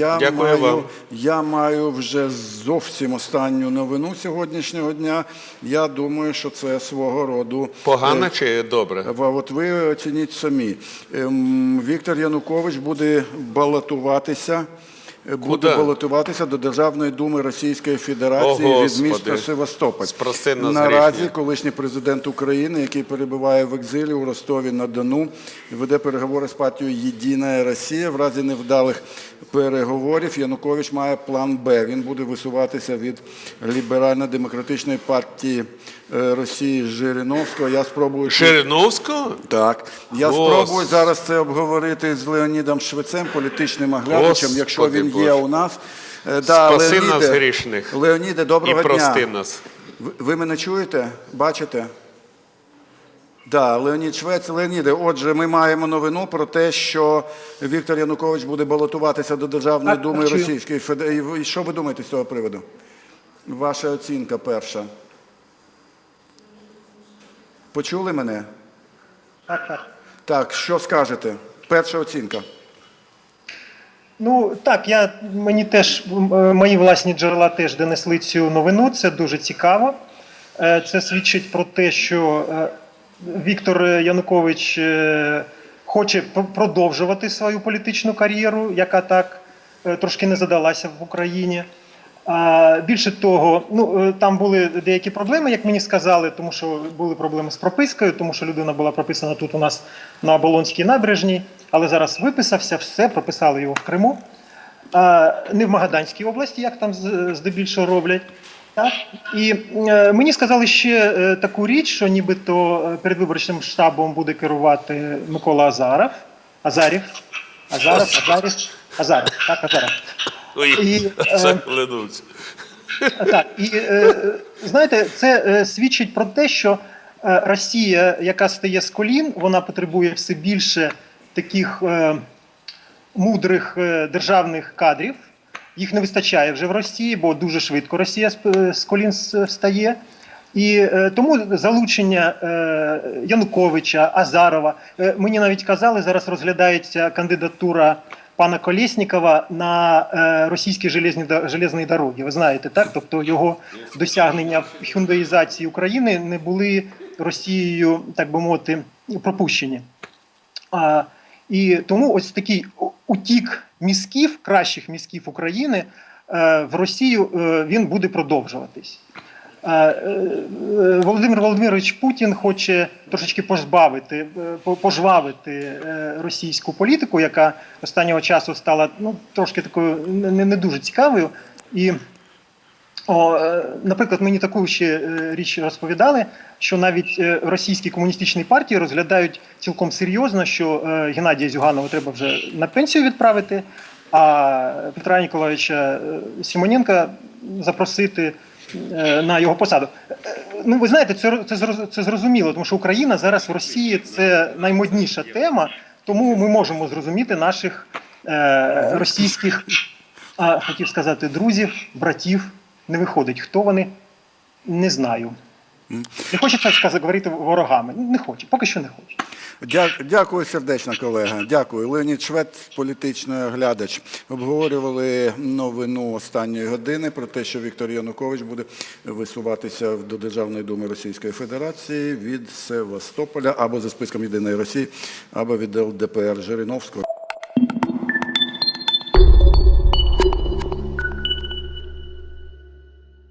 Я Дякую маю, вам. я маю вже зовсім останню новину сьогоднішнього дня. Я думаю, що це свого роду Погано чи добре? А От ви оцініть самі. Ем, Віктор Янукович буде балотуватися. Е, Буде балотуватися до Державної думи Російської Федерації О, від міста Севастополь. Наразі колишній президент України, який перебуває в екзилі у Ростові на Дону, веде переговори з партією Єдина Росія. В разі невдалих переговорів Янукович має план Б. Він буде висуватися від ліберально-демократичної партії е, Росії Жириновського. Я спробую Шириновського? так, я Господи. спробую зараз це обговорити з Леонідом Швецем, політичним оглядачем, якщо він є у нас. Е, Спаси нас грішних. Леоніде, І доброго прости дня. нас. Ви, ви мене чуєте? Бачите? Да, Леонід Швець. Леоніде, отже, ми маємо новину про те, що Віктор Янукович буде балотуватися до Державної Так, думи чую. Російської Федерації. Що ви думаєте з цього приводу? Ваша оцінка перша. Почули мене? Так, так. Так, що скажете? Перша оцінка. Ну так, я мені теж е, мої власні джерела теж донесли цю новину. Це дуже цікаво. Е, Це свідчить про те, що е, Віктор Янукович хоче продовжувати свою політичну кар'єру, яка так трошки не задалася в Україні. Більше того, ну там були деякі проблеми, як мені сказали, тому що були проблеми з пропискою, тому що людина була прописана тут у нас на Оболонській набережній, але зараз виписався, все, прописали його в Криму, не в Магаданській області, як там здебільшого роблять. Так? І е, мені сказали ще е, таку річ, що нібито е, передвиборчим штабом буде керувати Микола Азаров. Азарів. Азаров, Азарів, Азаров, так, Азаров. Ой, І, е. Так, і знаєте, це свідчить про те, що Росія, яка стає з колін, вона потребує все більше таких е, мудрих е, державних кадрів. Їх не вистачає вже в Росії, бо дуже швидко Росія сп- з колін встає. І е, тому залучення е, Януковича, Азарова. Е, мені навіть казали, зараз розглядається кандидатура пана Колєснікова на е, російські железні, железні дороги. Ви знаєте, так? Тобто його досягнення в хюндоїзації України не були Росією, так би мовити, пропущені. І тому ось такий утік мізків, кращих мізків України е, в Росію е, він буде продовжуватись. Е, Володимир Володимирович Путін хоче трошечки позбавити, пожвавити російську політику, яка останнього часу стала ну, трошки такою не, не дуже цікавою. І о, е, наприклад, мені таку ще е, річ розповідали, що навіть е, російські комуністичні партії розглядають цілком серйозно, що Геннадія Зюганова треба вже на пенсію відправити, а Петра Ніколаєвича Симоненка запросити на його посаду. Ну, ви знаєте, це, це зрозуміло, тому що Україна зараз в Росії це наймодніша тема, тому ми можемо зрозуміти наших е, російських а, хотів сказати друзів, братів. Не виходить. Хто вони? Не знаю. Не хочеться сказати, говорити ворогами. Не хочу, поки що не хочу. Дя- Дякую сердечно, колега. Дякую. Леонід Швед, політичний оглядач. Обговорювали новину останньої години про те, що Віктор Янукович буде висуватися до Державної думи Російської Федерації від Севастополя або за списком Єдиної Росії, або від ЛДПР Жириновського.